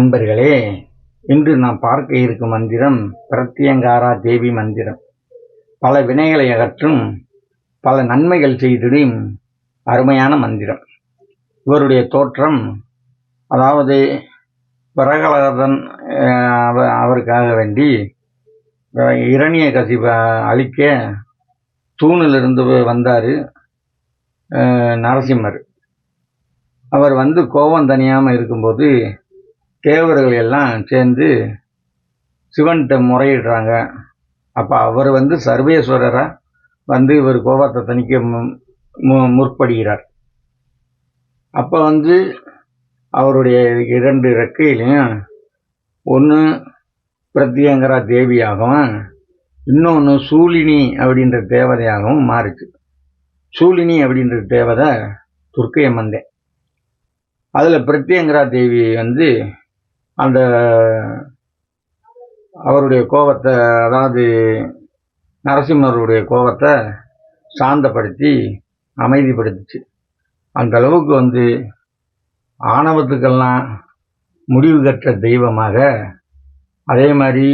அன்பர்களே இன்று நாம் பார்க்க இருக்கும் மந்திரம் பிரத்யங்காரா தேவி மந்திரம். பல வினைகளை அகற்றும் பல நன்மைகள் செய்திடும் அருமையான மந்திரம். இவருடைய தோற்றம் அதாவது பிரகலாதன் அவருக்காக வேண்டி இரணிய கசிப்பை அழிக்க தூணிலிருந்து வந்தார் நரசிம்மர். அவர் வந்து கோபம் தனியாமல் இருக்கும்போது தேவர்கள் எல்லாம் சேர்ந்து சிவன்கிட்ட முறையிடுறாங்க. அப்போ அவர் வந்து சர்வேஸ்வரராக வந்து இவர் கோபத்தை தணிக்க மு- மு- முற்படுகிறார். அப்போ வந்து அவருடைய இரண்டு ரெக்கையிலையும் ஒன்று பிரத்யங்கரா தேவியாகவும் இன்னொன்று சூலினி அப்படின்ற தேவதையாகவும் மாறுச்சு. சூலினி அப்படின்ற தேவதை துர்க்கையம்மந்தே அதில் பிரத்யங்கரா தேவி வந்து அந்த அவருடைய கோபத்தை அதாவது நரசிம்மருடைய கோபத்தை சாந்தப்படுத்தி அமைதிப்படுத்துச்சு. அந்த அளவுக்கு வந்து ஆணவத்துக்கெல்லாம் முடிவு கற்ற தெய்வமாக அதே மாதிரி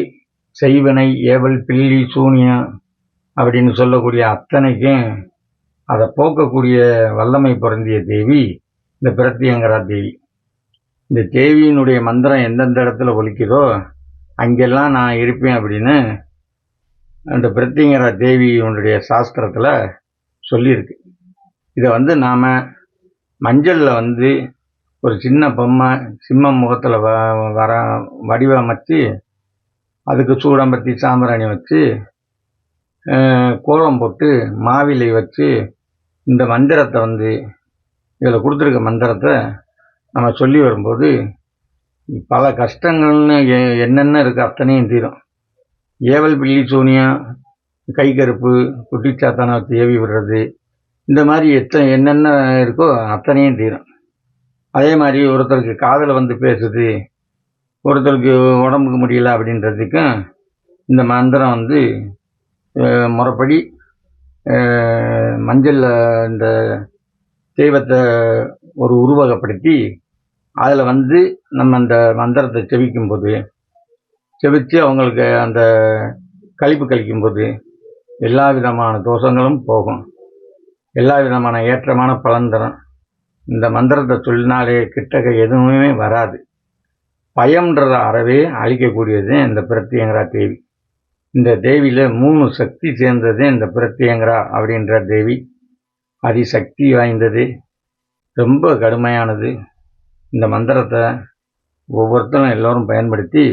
செய்வனை ஏவல் பில்லி சூனியம் அப்படின்னு சொல்லக்கூடிய அத்தனைக்கும் அதை போக்கக்கூடிய வல்லமை பொருந்திய தேவி இந்த பிரத்தியங்கரா தேவி. இந்த தேவியினுடைய மந்திரம் எந்தெந்த இடத்துல ஒலிக்குதோ அங்கெல்லாம் நான் இருப்பேன் அப்படின்னு அந்த பிரத்யங்கரா தேவியினுடைய சாஸ்திரத்தில் சொல்லியிருக்கு. இதை வந்து நாம் மஞ்சளில் வந்து ஒரு சின்ன பொம்மை சிம்மம் முகத்தில் வ வர வடிவமைச்சு அதுக்கு சூடம்பத்தி சாம்பிராணி வச்சு கோலம் போட்டு மாவிலை வச்சு இந்த மந்திரத்தை வந்து இதில் கொடுத்துருக்க மந்திரத்தை நம்ம சொல்லி வரும்போது பல கஷ்டங்கள்னு என்னென்ன இருக்குது அத்தனையும் தீரும். ஏவல் பில்லி சூனியா கை கருப்பு குட்டிச்சாத்தானத்தை ஏவி விடுறது இந்த மாதிரி எத்தனை என்னென்ன இருக்கோ அத்தனையும் தீரும். அதே மாதிரி ஒருத்தருக்கு காதில் வந்து பேசுது ஒருத்தருக்கு உடம்புக்கு முடியல அப்படின்றதுக்கும் இந்த மந்திரம் வந்து முறப்படி முறைப்படி மஞ்சளில் இந்த தெய்வத்தை ஒரு உருவகப்படுத்தி அதில் வந்து நம்ம அந்த மந்திரத்தை செவிக்கும்போது செவித்து அவங்களுக்கு அந்த கழிப்பு கழிக்கும்போது எல்லா விதமான தோஷங்களும் போகும். எல்லா விதமான ஏற்றமான பலன் தரும். இந்த மந்திரத்தை சொல்லினாலே கிட்டக்க எதுவுமே வராது. பயம்ன்றத அறவே அழிக்கக்கூடியது இந்த பிரத்யங்கரா தேவி. இந்த தேவியில் மூணு சக்தி சேர்ந்தது இந்த பிரத்யங்கரா அப்படின்ற தேவி. அதிசக்தி வாய்ந்தது. ரொம்ப கடுமையானது. இந்த மந்திரத்தை ஒவ்வொருத்தரும் எல்லோரும் பயன்படுத்தி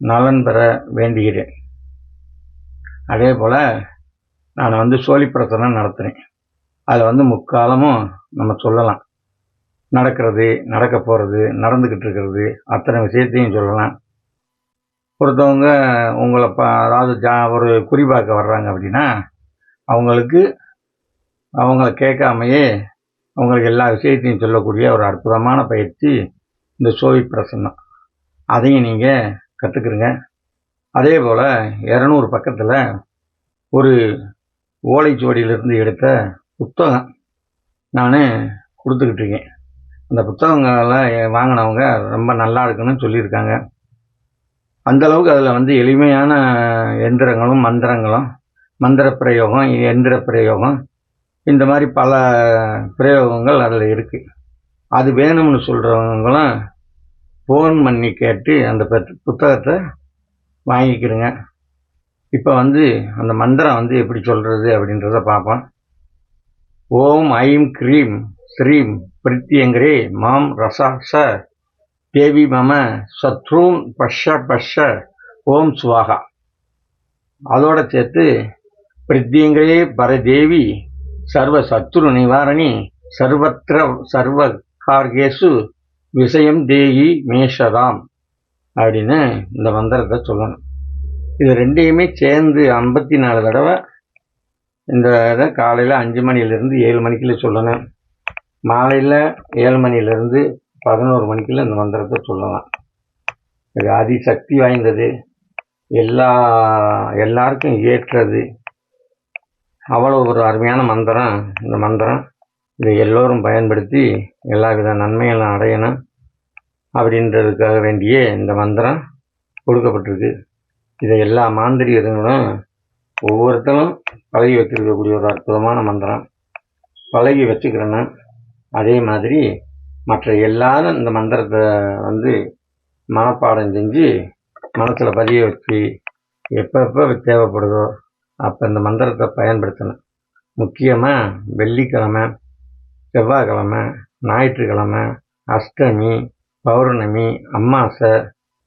நலன் பெற வேண்டுகிறேன். அதே போல் நான் வந்து சோழி பிரசனம் நடத்துகிறேன் அதில் வந்து முக்காலமும் நம்ம சொல்லலாம். நடக்கிறது நடக்க போகிறது நடந்துக்கிட்டு இருக்கிறது அத்தனை விஷயத்தையும் சொல்லலாம். ஒருத்தவங்க உங்களை பா அதாவது ஜா ஒரு குறிபாக்க வர்றாங்க அப்படின்னா அவங்களுக்கு அவங்கள கேட்காமையே அவங்களுக்கு எல்லா விஷயத்தையும் சொல்லக்கூடிய ஒரு அற்புதமான பயிற்சி இந்த சோவி பிரசன்னம். அதையும் நீங்கள் கற்றுக்குறங்க அதே போல் இரநூறு பக்கத்தில் ஒரு ஓலைச்சுவடியிலிருந்து எடுத்த புத்தகம் நான் கொடுத்துக்கிட்டு இருக்கேன். அந்த புத்தகங்களை வாங்கினவங்க ரொம்ப நல்லா இருக்குன்னு சொல்லியிருக்காங்க. அந்தளவுக்கு அதில் வந்து எளிமையான எந்திரங்களும் மந்திரங்களும் மந்திர பிரயோகம் எந்திர பிரயோகம் இந்த மாதிரி பல பிரயோகங்கள் அதில் இருக்குது அது வேணும்னு சொல்கிறவங்களாம் ஃபோன் பண்ணி கேட்டு அந்த புத்தகத்தை வாங்கிக்கிடுங்க இப்போ வந்து அந்த மந்திரம் வந்து எப்படி சொல்கிறது அப்படின்றத பார்ப்போம். ஓம் ஐம் க்ரீம் ஸ்ரீம் பிரித்தியங்கரே மாம் ரசா ச தேவி மம சத்ரூன் பஷ பஷ ஓம் சுவாகா. அதோட சேர்த்து பிரித்தியங்கரே பரதேவி சர்வ சத்ரு நிவாரணி சர்வத்திர சர்வ கார்கேசு விஷயம் தேகி மேஷதாம் அப்படின்னு இந்த மந்திரத்தை சொல்லணும். இது ரெண்டையுமே சேர்ந்து ஐம்பத்தி நாலு தடவை இந்த இதை காலையில் அஞ்சு மணிலேருந்து ஏழு மணிக்குள்ள சொல்லணும். மாலையில் ஏழு மணிலேருந்து பதினோரு மணிக்குள்ள இந்த மந்திரத்தை சொல்லலாம். இது அதிசக்தி வாய்ந்தது. எல்லா எல்லாருக்கும் ஏற்றது. அவ்வளோ ஒரு அருமையான மந்திரம். இந்த மந்திரம் இதை எல்லோரும் பயன்படுத்தி எல்லா வித நன்மைகளும் அடையணும் அப்படின்றதுக்காக வேண்டிய இந்த மந்திரம் கொடுக்கப்பட்டிருக்கு. இதை எல்லா மாந்திரிகர்களும் ஒவ்வொருத்தரும் பழகி வச்சிருக்கக்கூடிய ஒரு அற்புதமான மந்திரம். பழகி வச்சுக்கிறேன்னு அதே மாதிரி மற்ற எல்லாரும் இந்த மந்திரத்தை வந்து மனப்பாடம் செஞ்சு மனசில் பதிய வச்சு எப்பப்போ தேவைப்படுதோ அப்போ இந்த மந்திரத்தை பயன்படுத்தணும். முக்கியமாக வெள்ளிக்கிழமை செவ்வாய்க்கிழமை ஞாயிற்றுக்கிழமை அஷ்டமி பௌர்ணமி அம்மாசை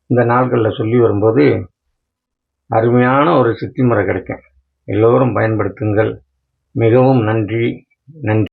இந்த நாட்களில் சொல்லி வரும்போது அருமையான ஒரு சித்தி முறை கிடைக்கும். எல்லோரும் பயன்படுத்துங்கள். மிகவும் நன்றி. நன்றி.